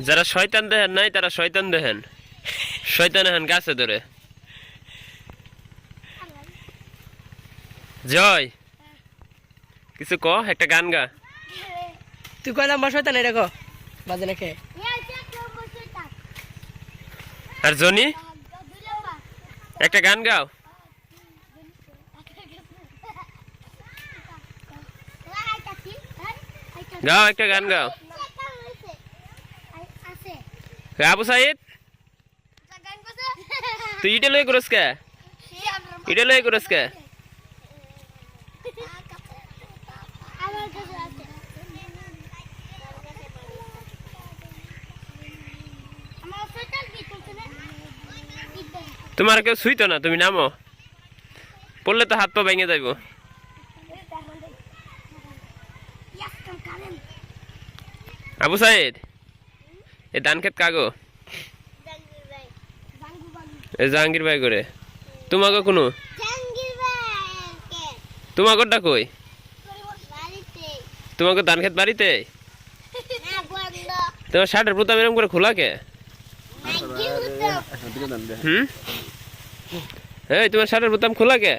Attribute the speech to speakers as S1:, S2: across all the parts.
S1: যারা শয়তান দেখেন নাই তারা শয়তান দেখেন। শয়তান হেন গাছে ধরে। জয়। কিছু ক? একটা গান গা।
S2: তুই কয় নাম্বার শয়তান এটা কো? বাজে না খেয়ে
S1: আর জনি? একটা গান গাও। গাও একটা গান গাও। আবু সাইদ? তুই ইটা লই করস কে? ইটা লই করস কে? তোমার কেউ শুইতো না? তুমি নামো। পড়লে তো হাত পা ভেঙে যাইব। আবু সাইদ? এ ধান খেত কাগো? এ জাহাঙ্গীর ভাই করে। তোমাকে কোনো? তোমাকে কই? তোমাকে ধান খেত বাড়িতে? তোমার শার্টের বোতাম এরকম করে খোলা কে? হুম? এই তোমার শার্টের বোতাম খোলা কে?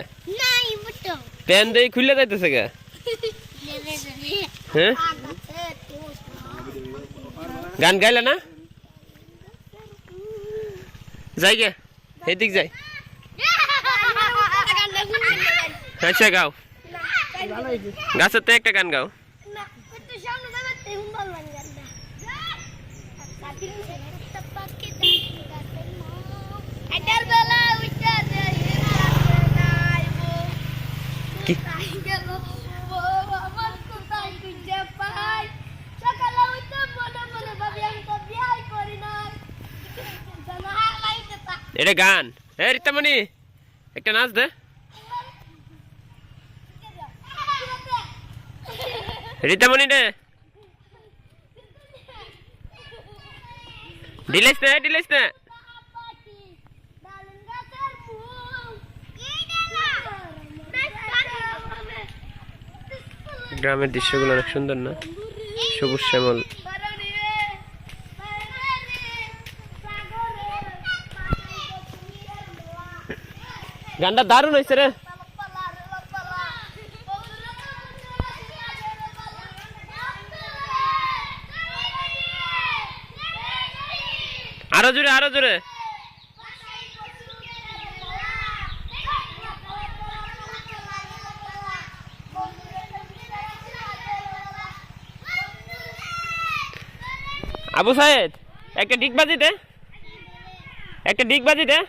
S1: প্যান দিয়ে খুলে যাইতেছে কে? হ্যাঁ? গান গাইলে না? যাই গে এদিক যাই। আচ্ছা গাও। গাছের তো একটা গান গাও। কি? এটা গান। এ, রীতামণি, একটা নাচ দে। রীতামণি রে ডিলেস না ডিলেস না। গ্রামের দৃশ্যগুলো অনেক সুন্দর না? সবুজ শ্যামল। গানটা দারুণ হয়েছে রে। আরও জোরে আরও জোরে। আবু সাহেদ একটা ডিগবাজি দে। একটা দে।